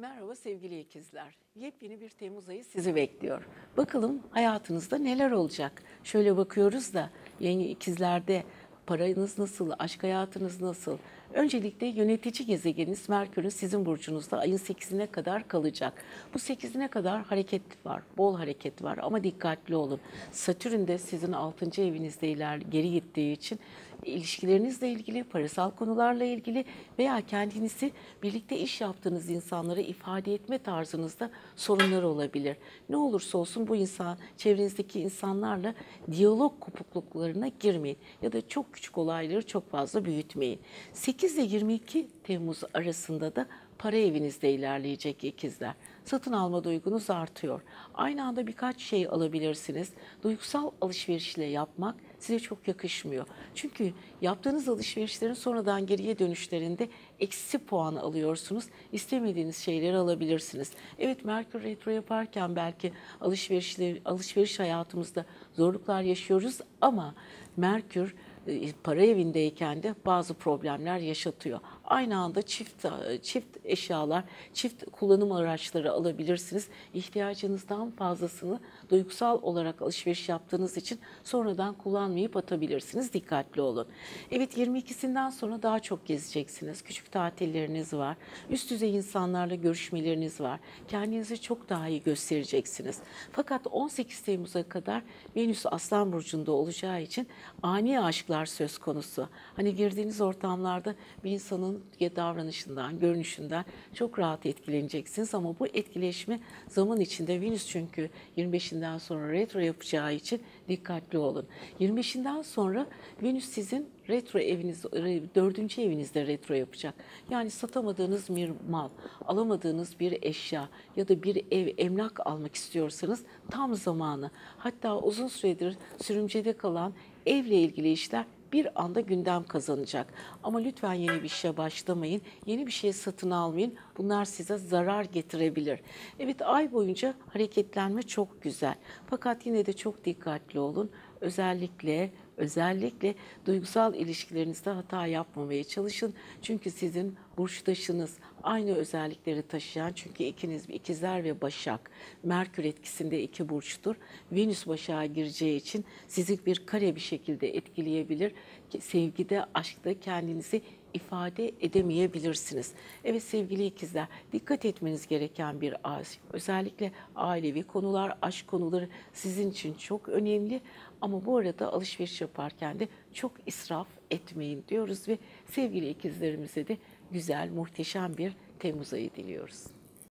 Merhaba sevgili ikizler. Yepyeni bir Temmuz ayı sizi bekliyor. Bakalım hayatınızda neler olacak? Şöyle bakıyoruz da yeni ikizlerde paranız nasıl, aşk hayatınız nasıl? Öncelikle yönetici gezegeniniz Merkür'ün sizin burcunuzda ayın 8'ine kadar kalacak. Bu 8'ine kadar hareket var, bol hareket var ama dikkatli olun. Satürn de sizin 6. evinizde iler geri gittiği için ilişkilerinizle ilgili, parasal konularla ilgili veya kendinizi birlikte iş yaptığınız insanlara ifade etme tarzınızda sorunlar olabilir. Ne olursa olsun bu insan, çevrenizdeki insanlarla diyalog kopukluklarına girmeyin ya da çok küçük olayları çok fazla büyütmeyin. 8 ile 22 Temmuz arasında da para evinizde ilerleyecek ikizler. Satın alma duygunuz artıyor. Aynı anda birkaç şey alabilirsiniz. Duygusal alışverişle yapmak size çok yakışmıyor. Çünkü yaptığınız alışverişlerin sonradan geriye dönüşlerinde eksi puan alıyorsunuz. İstemediğiniz şeyleri alabilirsiniz. Evet Merkür Retro yaparken belki alışverişler, alışveriş hayatımızda zorluklar yaşıyoruz ama Merkür para evindeyken de bazı problemler yaşatıyor. Aynı anda çift çift eşyalar, çift kullanım araçları alabilirsiniz. İhtiyacınızdan fazlasını duygusal olarak alışveriş yaptığınız için sonradan kullanmayıp atabilirsiniz. Dikkatli olun. Evet 22'sinden sonra daha çok gezeceksiniz. Küçük tatilleriniz var. Üst düzey insanlarla görüşmeleriniz var. Kendinizi çok daha iyi göstereceksiniz. Fakat 18 Temmuz'a kadar Venüs Aslan Burcu'nda olacağı için ani aşklar söz konusu. Hani girdiğiniz ortamlarda bir insanın davranışından, görünüşünden çok rahat etkileneceksiniz ama bu etkileşme zaman içinde Venüs çünkü 25'inden sonra retro yapacağı için dikkatli olun. 25'inden sonra Venüs sizin retro eviniz, dördüncü evinizde retro yapacak. Yani satamadığınız bir mal, alamadığınız bir eşya ya da bir ev, emlak almak istiyorsanız tam zamanı. Hatta uzun süredir sürümcede kalan evle ilgili işler bir anda gündem kazanacak. Ama lütfen yeni bir işe başlamayın. Yeni bir şey satın almayın. Bunlar size zarar getirebilir. Evet ay boyunca hareketlenme çok güzel. Fakat yine de çok dikkatli olun. Özellikle özellikle duygusal ilişkilerinizde hata yapmamaya çalışın. Çünkü sizin burçtaşınız aynı özellikleri taşıyan çünkü ikiniz ikizler ve Başak Merkür etkisinde iki burçtur. Venüs Başak'a gireceği için sizi bir kare bir şekilde etkileyebilir. Sevgide, aşkta kendinizi ifade edemeyebilirsiniz. Evet sevgili ikizler dikkat etmeniz gereken bir ay. Özellikle ailevi konular, aşk konuları sizin için çok önemli. Ama bu arada alışveriş yaparken de çok israf etmeyin diyoruz ve sevgili ikizlerimize de güzel, muhteşem bir Temmuz ayı diliyoruz.